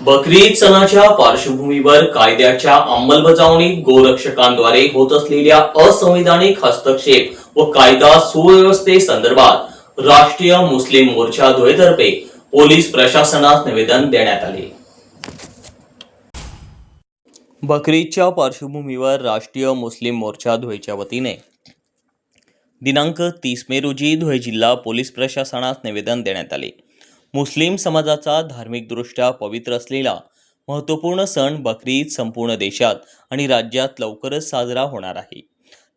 बकरी ईद सणाच्या पार्श्वभूमीवर कायद्याच्या अंमलबजावणीत गोरक्षकांद्वारे होत असलेल्या असंविधानिक हस्तक्षेप व कायदा सुव्यवस्थेसंदर्भात राष्ट्रीय मुस्लिम मोर्चा धुळेतर्फे पोलीस प्रशासनास निवेदन देण्यात आले. बकरीदच्या पार्श्वभूमीवर राष्ट्रीय मुस्लिम मोर्चा धुळेच्या वतीने दिनांक तीस मे रोजी धुळे जिल्हा पोलीस प्रशासनास निवेदन देण्यात आले. मुस्लिम समाजाचा धार्मिकदृष्ट्या पवित्र असलेला महत्त्वपूर्ण सण बकरी ईद संपूर्ण देशात आणि राज्यात लवकरच साजरा होणार आहे.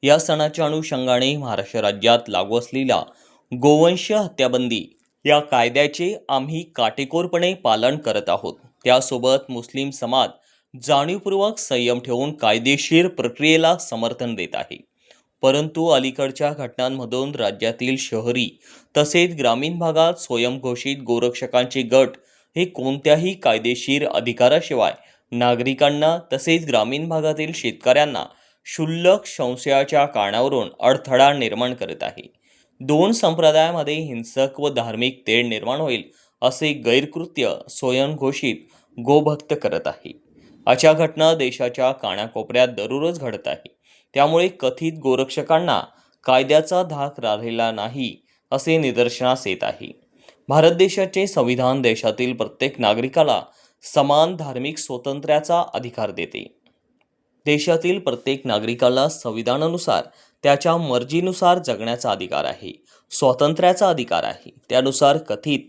या सणाच्या अनुषंगाने महाराष्ट्र राज्यात लागू असलेल्या गोवंश हत्याबंदी या कायद्याचे आम्ही काटेकोरपणे पालन करत आहोत. त्यासोबत मुस्लिम समाज जाणीवपूर्वक संयम ठेवून कायदेशीर प्रक्रियेला समर्थन देत आहे. परंतु अलीकडच्या घटनांमधून राज्यातील शहरी तसेच ग्रामीण भागात स्वयंघोषित गोरक्षकांचे गट हे कोणत्याही कायदेशीर अधिकाराशिवाय नागरिकांना तसेच ग्रामीण भागातील शेतकऱ्यांना क्षुल्लक संशयाच्या कारणावरून अडथळा निर्माण करत आहे. दोन संप्रदायामध्ये हिंसक व धार्मिक तेढ निर्माण होईल असे गैरकृत्य स्वयंघोषित गोभक्त करत आहे. अशा घटना देशाच्या कानाकोपऱ्यात दररोज घडत आहे. त्यामुळे कथित गोरक्षकांना कायद्याचा धाक राहिलेला नाही असे निदर्शनास येत आहे. भारत देशाचे संविधान देशातील प्रत्येक नागरिकाला समान धार्मिक स्वातंत्र्याचा अधिकार देते. देशातील प्रत्येक नागरिकाला संविधानानुसार त्याच्या मर्जीनुसार जगण्याचा अधिकार आहे स्वातंत्र्याचा अधिकार आहे. त्यानुसार कथित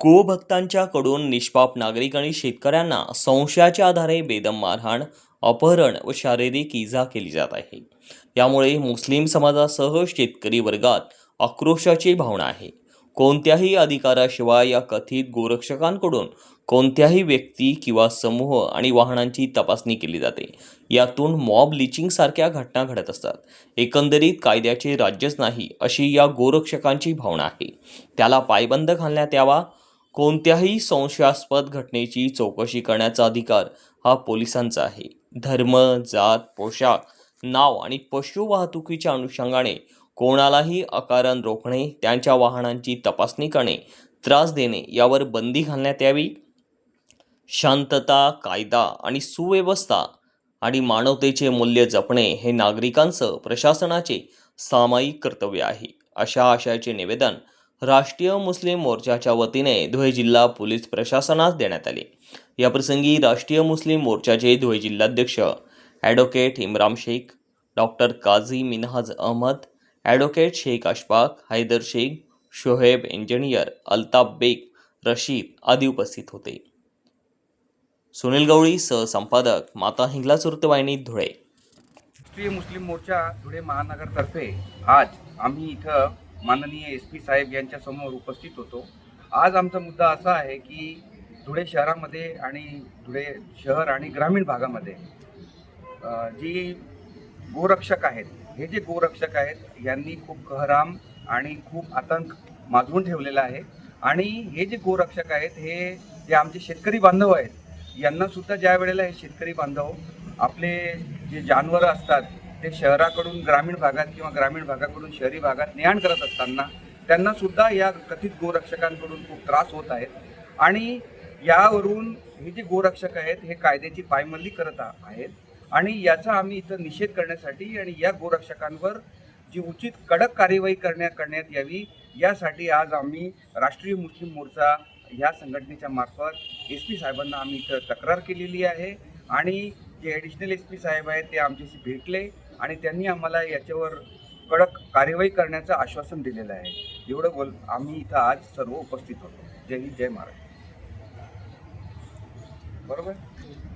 गोभक्तांच्याकडून निष्पाप नागरिक आणि शेतकऱ्यांना संशयाच्या आधारे बेदम मारहाण अपहरण व शारीरिक इजा केली जात आहे. यामुळे मुस्लिम समाजासह शेतकरी वर्गात आक्रोशाची भावना आहे. कोणत्याही अधिकाराशिवाय या कथित गोरक्षकांकडून कोणत्याही व्यक्ती किंवा समूह आणि वाहनांची तपासणी केली जाते. यातून मॉब लिचिंग सारख्या घटना घडत असतात. एकंदरीत कायद्याचे राज्यच नाही अशी या गोरक्षकांची भावना आहे. त्याला पायबंद घालण्यात यावा. कोणत्याही संशयास्पद घटनेची चौकशी करण्याचा अधिकार हा पोलिसांचा आहे. धर्म जात पोशाख नाव आणि पशु वाहतुकीच्या अनुषंगाने कोणालाही अकारण रोखणे त्यांच्या वाहनांची तपासणी करणे त्रास देणे यावर बंदी घालण्यात यावी. शांतता कायदा आणि सुव्यवस्था आणि मानवतेचे मूल्य जपणे हे नागरिकांसह प्रशासनाचे सामायिक कर्तव्य आहे. अशा आशयाचे निवेदन राष्ट्रीय मुस्लिम मोर्चाच्या वतीने धुळे जिल्हा पोलीस प्रशासनास देण्यात आले. याप्रसंगी राष्ट्रीय मुस्लिम मोर्चाचे धुळे जिल्हाध्यक्ष advocate Imram Shaikh doctor Kazi Minhaj Ahmad advocate Shaikh Ashfaq Haider Shaikh Shoheb engineer Altaf Baig Rashid आदी उपस्थित होते. सुनील गवळी सहसंपादक माता हिंगलाज वृत्तवाहिनी धुळे. राष्ट्रीय मुस्लिम मोर्चा धुळे महानगरतर्फे आज आम्ही इथं माननीय एस पी साहेब यांच्यासमोर उपस्थित होतो. आज आमचा मुद्दा असा आहे की धुळे शहरामध्ये आणि धुळे शहर आणि ग्रामीण भागामध्ये जी गोरक्षक आहेत हे जे गोरक्षक आहेत यांनी खूप कहराम आणि खूप आतंक माजवून ठेवलेला आहे. आणि हे जे गोरक्षक आहेत हे जे आमचे शेतकरी बांधव आहेत यांनासुद्धा ज्या वेळेला हे शेतकरी बांधव आपले जे जानवरं असतात ते शहराकडून ग्रामीण भागात किंवा ग्रामीण भागाकडून शहरी भागात ने करत असताना त्यांना सुद्धा या कथित गोरक्षकांकडून खूप त्रास होत आहेत आणि यावरून हे जे गोरक्षक आहेत हे कायद्याची पायमल्ली करत आ- आहेत. आणि याचा आम्ही इथं निषेध करण्यासाठी आणि या गोरक्षकांवर जी उचित कडक कार्यवाही करण्यात करण्यात यावी यासाठी आज आम्ही राष्ट्रीय मुस्लिम मोर्चा ह्या संघटनेच्या मार्फत एस पी साहेबांना आम्ही इथं तक्रार केलेली आहे. आणि जे ॲडिशनल एस पी साहेब आहेत ते आमच्याशी भेटले. आणि त्यांनी आम्हाला याच्यावर कडक कार्यवाही करण्याचं आश्वासन दिलेलं आहे. एवढं बोल आम्ही इथं आज सर्व उपस्थित होतो. जय हिंद जय महाराज बरोबर?